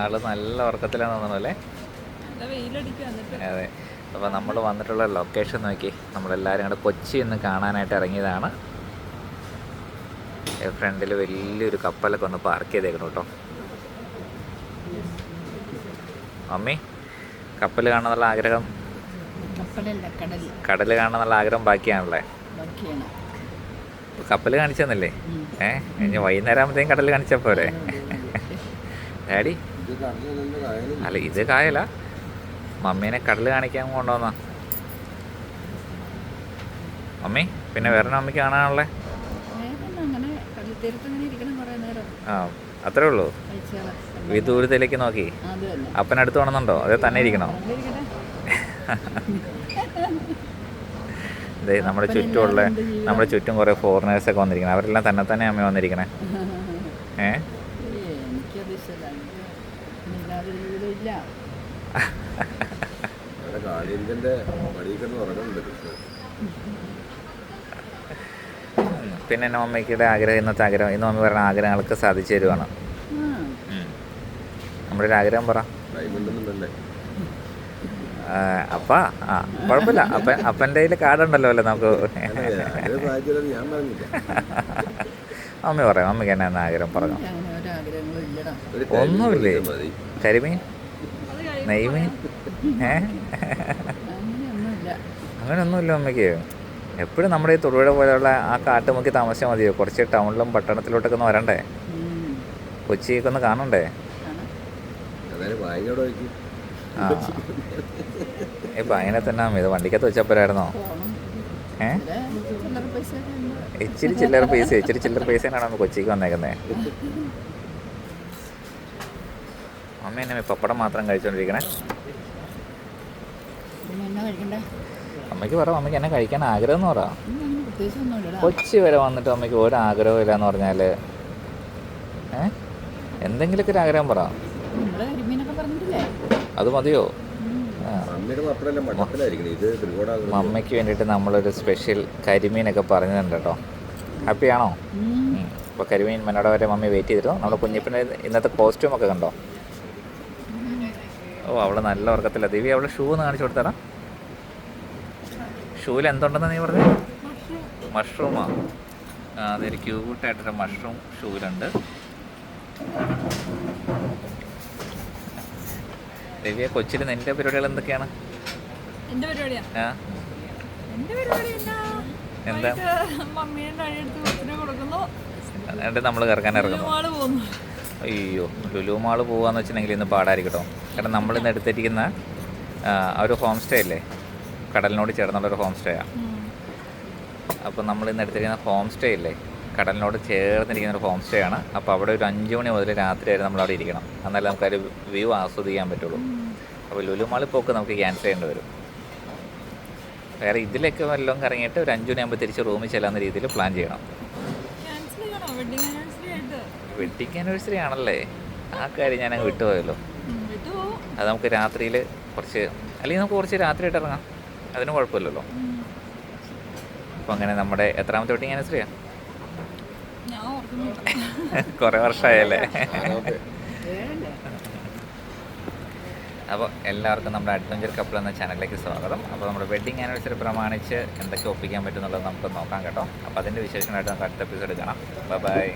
ആൾ നല്ല ഉറക്കത്തിലാണ് തോന്നുന്നു അല്ലേ? അതെ. അപ്പോൾ നമ്മൾ വന്നിട്ടുള്ള ലൊക്കേഷൻ നോക്കി. നമ്മളെല്ലാവരും കൂടെ കൊച്ചി ഒന്ന് കാണാനായിട്ട് ഇറങ്ങിയതാണ്. ഫ്രണ്ടിൽ വലിയൊരു കപ്പലൊക്കെ ഒന്ന് പാർക്ക് ചെയ്തേക്കണം കേട്ടോ മമ്മി കപ്പൽ കാണാനുള്ള ആഗ്രഹം? കപ്പലല്ല കടൽ കടൽ കാണാനുള്ള ആഗ്രഹം ബാക്കിയാണല്ലേ? ബാക്കിയാണ്. കപ്പൽ കാണിച്ചെന്നല്ലേ? ഏഹ് വൈകുന്നേരം ആകുമ്പോഴത്തേക്കും കടൽ കാണിച്ചപ്പോലെ ഡാഡി? അല്ല ഇത് കായല. മമ്മീനെ കടൽ കാണിക്കാൻ കൊണ്ടുവന്ന. മമ്മി പിന്നെ വേറെ മമ്മിക്ക് കാണാനുള്ളേ? ആ അത്രേ ഉള്ളൂ. വിദൂരത്തിലേക്ക് നോക്കി. അപ്പനടുത്ത് വേണമെന്നുണ്ടോ അതേ തന്നെ ഇരിക്കണോ? അതെ ഇതേ നമ്മുടെ ചുറ്റുമുള്ള നമ്മുടെ ചുറ്റും കുറേ ഫോറിനേഴ്സൊക്കെ വന്നിരിക്കണം. അവരെല്ലാം തന്നെ തന്നെ അമ്മ വന്നിരിക്കണേ. ഏ? ജീവിതമില്ല പിന്നെ നോമ്മയ്ക്കിടെ ആഗ്രഹം ഇന്നത്തെ ആഗ്രഹം. ഇന്ന് നോമ്മി പറഞ്ഞ ആഗ്രഹങ്ങൾക്ക് സാധിച്ചു തരുവാണ്. നമ്മുടെ ഒരു ആഗ്രഹം പറ. അപ്പ ആ കുഴപ്പമില്ല. അപ്പൻ അപ്പന്റെ കയ്യിൽ കാർഡുണ്ടല്ലോ അല്ലേ നമുക്ക്? അമ്മ മമ്മി പറയാം മമ്മിക്ക് എന്നാ എന്നാ ആഗ്രഹം പറഞ്ഞു? ഒന്നുമില്ലേ? കരിമീൻ? നെയ്മീൻ? ഏ? അങ്ങനെയൊന്നുമില്ല. അങ്ങനെയൊന്നുമില്ല എപ്പോഴും നമ്മുടെ ഈ തൊടുപുഴ പോലെയുള്ള ആ കാട്ടുമുക്കി താമസിച്ചാൽ മതിയോ? കുറച്ച് ടൗണിലും പട്ടണത്തിലോട്ടൊക്കെ ഒന്ന് വരണ്ടേ. കൊച്ചിയൊക്കെ ഒന്ന് കാണണ്ടേ? ഇപ്പൊ അങ്ങനെ ആ. ഇപ്പം തന്നെ ഇത് വണ്ടിക്കകത്ത് വെച്ചപ്പോഴായിരുന്നോ ഏഹ് ഏ? ഇവിടെ ചില്ലറ പൈസ ഇച്ചിരി ചില്ലറ പൈസ ഇച്ചിരി ചില്ലറ പൈസയാണ് കൊച്ചിക്ക് വന്നേക്കുന്നത് അമ്മ എന്നെ പപ്പടം മാത്രം കഴിച്ചോണ്ടിരിക്കണേ. പിന്നെ എന്നാ കഴിക്കണ്ടേ? അമ്മയ്ക്ക് പറ അമ്മയ്ക്ക് എന്നെ കഴിക്കാൻ ആഗ്രഹം എന്ന് പറ കൊച്ചി വരെ വന്നിട്ട് അമ്മയ്ക്ക് ഒരു ആഗ്രഹം ഇല്ല എന്ന് പറഞ്ഞാൽ ഏ? എന്തെങ്കിലുമൊക്കെ ഒരു ആഗ്രഹം പറ. അത് മതിയോ? അമ്മയ്ക്ക് വേണ്ടിയിട്ട് നമ്മളൊരു സ്പെഷ്യൽ കരിമീനൊക്കെ പറഞ്ഞിട്ടുണ്ട് കേട്ടോ. ഹാപ്പിയാണോ. അപ്പോൾ കരിമീൻ മനോടെ വരെ മമ്മി വെയിറ്റ് ചെയ്തിരുന്നു. നമ്മുടെ കുഞ്ഞിപ്പിന്റെ ഇന്നത്തെ കോസ്റ്റ്യൂമൊക്കെ കണ്ടോ? ഓ അവൾ നല്ല ഉറക്കത്തില്ല ദേവി അവളെ ഷൂ ഒന്ന് കാണിച്ചു കൊടുത്തടാ ഷൂവിൽ എന്തുണ്ടെന്ന് നീ പറഞ്ഞു? മഷ്റൂമാ. ആ അതൊരു ക്യൂട്ടായിട്ടൊരു മഷ്റൂം ഷൂവിലുണ്ട്. ദിവ്യ കൊച്ചിൽ നിന്റെ പരിപാടികൾ എന്തൊക്കെയാണ്? എന്താ? നമ്മൾ എന്നിട്ട് നമ്മൾ കറക്കാൻ ഇറങ്ങുന്നു. അയ്യോ ലുലു മാൾ പോവാന്ന് വെച്ചിട്ടുണ്ടെങ്കിൽ ഇന്ന് പാടായിരിക്കട്ടോ കാരണം നമ്മൾ ഇന്ന് എടുത്തിരിക്കുന്ന ഒരു ഹോം സ്റ്റേ അല്ലേ? കടലിനോട് ചേർന്നുള്ള ഒരു ഹോം സ്റ്റേയാണ്. അപ്പോൾ നമ്മൾ ഇന്ന് എടുത്തിരിക്കുന്ന ഹോം സ്റ്റേ ഇല്ലേ കടലിനോട് ചേർന്നിരിക്കുന്ന ഒരു ഹോം സ്റ്റേ ആണ്. അപ്പോൾ അവിടെ ഒരു അഞ്ച് മണി മുതൽ രാത്രി വരെ നമ്മൾ അവിടെ ഇരിക്കണം. എന്നാലേ നമുക്കൊരു വ്യൂ ആസ്വദിക്കാൻ പറ്റുള്ളൂ. അപ്പോൾ ലുലു മാളിൽ പോക്ക് നമുക്ക് ക്യാൻസൽ ചെയ്യേണ്ടി വരും. വേറെ ഇതിലൊക്കെ വല്ലതും കറങ്ങിയിട്ട് ഒരു അഞ്ചു മണിയാകുമ്പോൾ തിരിച്ച് റൂമിൽ ചെല്ലാവുന്ന രീതിയിൽ പ്ലാൻ ചെയ്യണം ക്യാൻസൽ ചെയ്യണോ വെഡിങ് ആനിവേഴ്സറി ആയിട്ട് വെഡിങ് ആനിവേഴ്സറി ആണല്ലേ ആ കാര്യം ഞാൻ അങ്ങ് വിട്ടുപോയല്ലോ അത് നമുക്ക് രാത്രിയിൽ കുറച്ച് അല്ലെങ്കിൽ നമുക്ക് കുറച്ച് രാത്രിയായിട്ട് ഇറങ്ങാം അതിന് കുഴപ്പമില്ലല്ലോ. അപ്പം അപ്പോൾ അങ്ങനെ നമ്മുടെ എത്രാമത്തെ വെഡിങ് ആനിവേഴ്സറിയാ കുറേ വർഷമായല്ലേ? അപ്പോൾ എല്ലാവർക്കും നമ്മുടെ അഡ്വഞ്ചർ കപ്പിൾ എന്ന ചാനലിലേക്ക് സ്വാഗതം. അപ്പോൾ നമ്മുടെ വെഡിങ് ആനിവേഴ്സറി പ്രമാണിച്ച് എന്തൊക്കെ ഒപ്പിക്കാൻ പറ്റുന്നുള്ളത് നമുക്ക് നോക്കാം കേട്ടോ. അപ്പോൾ അതിന്റെ വിശേഷമായിട്ട് നമുക്ക് അടുത്ത എപ്പിസോഡ് കാണാം. ബൈ